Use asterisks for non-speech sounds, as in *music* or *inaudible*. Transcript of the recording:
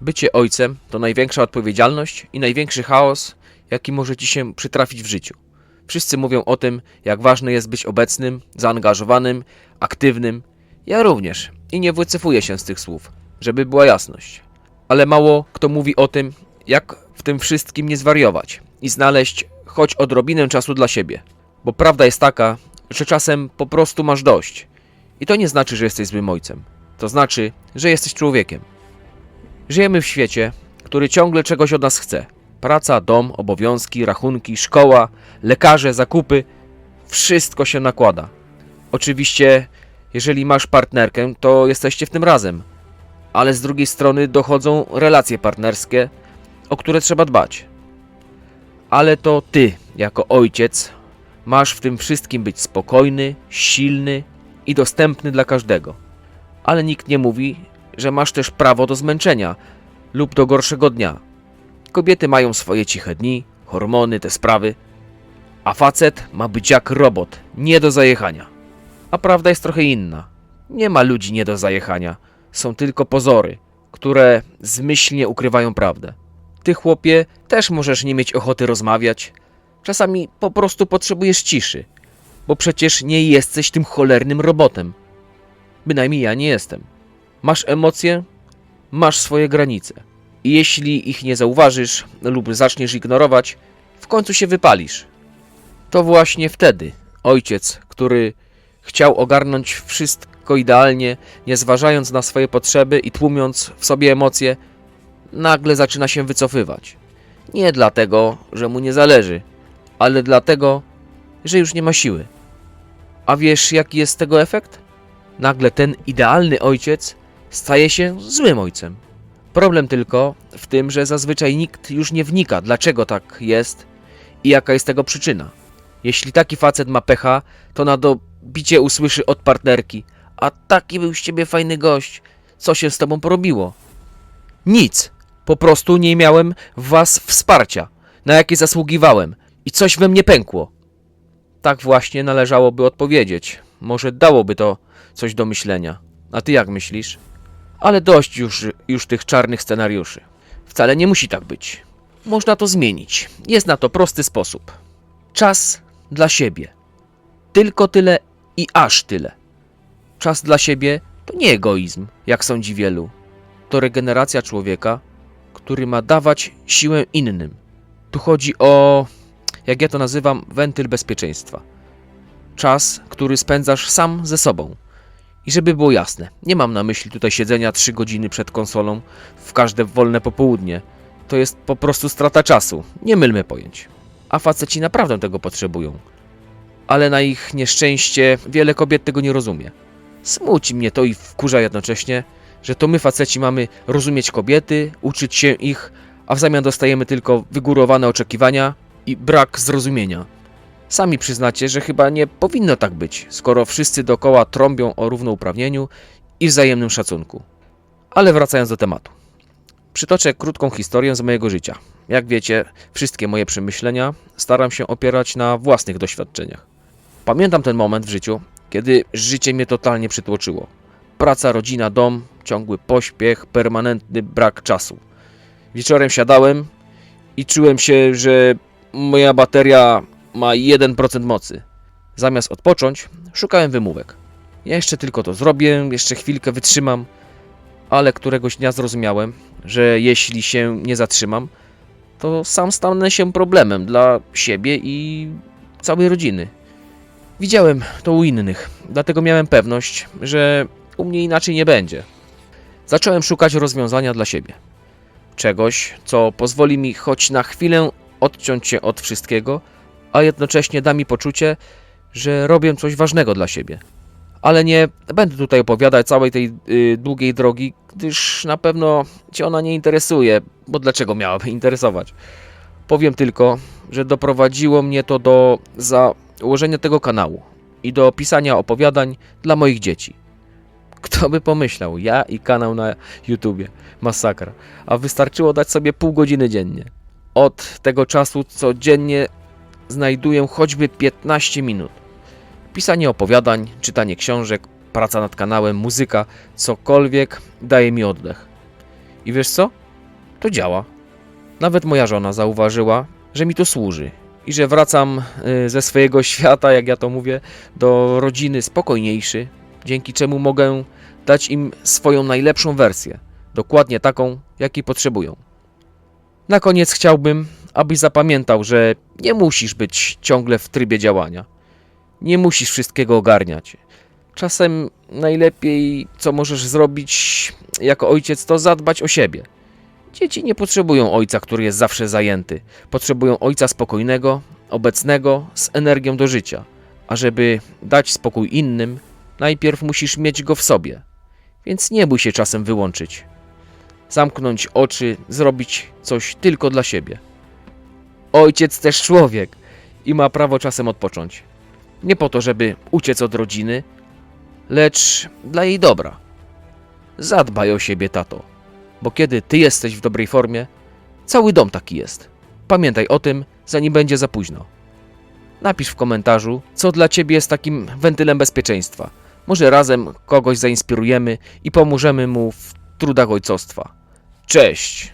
Bycie ojcem to największa odpowiedzialność i największy chaos, jaki może ci się przytrafić w życiu. Wszyscy mówią o tym, jak ważne jest być obecnym, zaangażowanym, aktywnym. Ja również i nie wycofuję się z tych słów, żeby była jasność. Ale mało kto mówi o tym, jak w tym wszystkim nie zwariować i znaleźć choć odrobinę czasu dla siebie. Bo prawda jest taka, że czasem po prostu masz dość. I to nie znaczy, że jesteś złym ojcem. To znaczy, że jesteś człowiekiem. Żyjemy w świecie, który ciągle czegoś od nas chce. Praca, dom, obowiązki, rachunki, szkoła, lekarze, zakupy wszystko się nakłada. Oczywiście, jeżeli masz partnerkę, to jesteście w tym razem. Ale z drugiej strony dochodzą relacje partnerskie, o które trzeba dbać. Ale to ty, jako ojciec, masz w tym wszystkim być spokojny, silny i dostępny dla każdego. Ale nikt nie mówi, że masz też prawo do zmęczenia lub do gorszego dnia. Kobiety mają swoje ciche dni, hormony, te sprawy, a facet ma być jak robot, nie do zajechania. A prawda jest trochę inna. Nie ma ludzi nie do zajechania, są tylko pozory, które zmyślnie ukrywają prawdę. Ty, chłopie, też możesz nie mieć ochoty rozmawiać. Czasami po prostu potrzebujesz ciszy, bo przecież nie jesteś tym cholernym robotem. Bynajmniej ja nie jestem. Masz emocje, masz swoje granice. I jeśli ich nie zauważysz lub zaczniesz ignorować, w końcu się wypalisz. To właśnie wtedy ojciec, który chciał ogarnąć wszystko idealnie, nie zważając na swoje potrzeby i tłumiąc w sobie emocje, nagle zaczyna się wycofywać. Nie dlatego, że mu nie zależy, ale dlatego, że już nie ma siły. A wiesz, jaki jest tego efekt? Nagle ten idealny ojciec staje się złym ojcem. Problem tylko w tym, że zazwyczaj nikt już nie wnika, dlaczego tak jest i jaka jest tego przyczyna. Jeśli taki facet ma pecha, to na dobicie usłyszy od partnerki: A taki był z ciebie fajny gość, co się z tobą porobiło? Nic. Po prostu nie miałem w was wsparcia, na jakie zasługiwałem i coś we mnie pękło. Tak właśnie należałoby odpowiedzieć. Może dałoby to coś do myślenia. A ty jak myślisz? Ale dość już, już tych czarnych scenariuszy. Wcale nie musi tak być. Można to zmienić. Jest na to prosty sposób. Czas dla siebie. Tylko tyle i aż tyle. Czas dla siebie to nie egoizm, jak sądzi wielu. To regeneracja człowieka, który ma dawać siłę innym. Tu chodzi o, jak ja to nazywam, wentyl bezpieczeństwa. Czas, który spędzasz sam ze sobą. I żeby było jasne, nie mam na myśli tutaj siedzenia 3 godziny przed konsolą w każde wolne popołudnie. To jest po prostu strata czasu. Nie mylmy pojęć. A faceci naprawdę tego potrzebują. Ale na ich nieszczęście wiele kobiet tego nie rozumie. Smuci mnie to i wkurza jednocześnie, że to my faceci mamy rozumieć kobiety, uczyć się ich, a w zamian dostajemy tylko wygórowane oczekiwania i brak zrozumienia. Sami przyznacie, że chyba nie powinno tak być, skoro wszyscy dookoła trąbią o równouprawnieniu i wzajemnym szacunku. Ale wracając do tematu. Przytoczę krótką historię z mojego życia. Jak wiecie, wszystkie moje przemyślenia staram się opierać na własnych doświadczeniach. Pamiętam ten moment w życiu, kiedy życie mnie totalnie przytłoczyło. Praca, rodzina, dom, ciągły pośpiech, permanentny brak czasu. Wieczorem siadałem i czułem się, że moja bateria ma 1% mocy. Zamiast odpocząć, szukałem wymówek. Ja jeszcze tylko to zrobię, jeszcze chwilkę wytrzymam, ale któregoś dnia zrozumiałem, że jeśli się nie zatrzymam, to sam stanę się problemem dla siebie i całej rodziny. Widziałem to u innych, dlatego miałem pewność, że u mnie inaczej nie będzie. Zacząłem szukać rozwiązania dla siebie. Czegoś, co pozwoli mi choć na chwilę odciąć się od wszystkiego, a jednocześnie da mi poczucie, że robię coś ważnego dla siebie. Ale nie będę tutaj opowiadać całej tej y, długiej drogi, gdyż na pewno Cię ona nie interesuje, bo dlaczego miałaby interesować? Powiem tylko, że doprowadziło mnie to do założenia tego kanału i do pisania opowiadań dla moich dzieci. Kto by pomyślał, ja i kanał na YouTubie. Masakra. A wystarczyło dać sobie pół godziny dziennie. Od tego czasu codziennie znajduję choćby 15 minut. Pisanie opowiadań, czytanie książek, praca nad kanałem, muzyka, cokolwiek daje mi oddech. I wiesz co? to działa. Nawet moja żona zauważyła, że mi to służy i że wracam y, ze swojego *laughs* świata, jak ja to mówię, do rodziny spokojniejszy, dzięki czemu mogę dać im swoją najlepszą wersję, dokładnie taką, jakiej potrzebują. Na koniec chciałbym, abyś zapamiętał, że nie musisz być ciągle w trybie działania. Nie musisz wszystkiego ogarniać. Czasem najlepiej, co możesz zrobić jako ojciec, to zadbać o siebie. Dzieci nie potrzebują ojca, który jest zawsze zajęty. Potrzebują ojca spokojnego, obecnego, z energią do życia. A żeby dać spokój innym, najpierw musisz mieć go w sobie. Więc nie bój się czasem wyłączyć. Zamknąć oczy, zrobić coś tylko dla siebie. Ojciec też człowiek i ma prawo czasem odpocząć. Nie po to, żeby uciec od rodziny, lecz dla jej dobra. Zadbaj o siebie, tato, bo kiedy ty jesteś w dobrej formie, cały dom taki jest. Pamiętaj o tym, zanim będzie za późno. Napisz w komentarzu, co dla ciebie jest takim wentylem bezpieczeństwa. Może razem kogoś zainspirujemy i pomożemy mu w trudach ojcostwa. Cześć!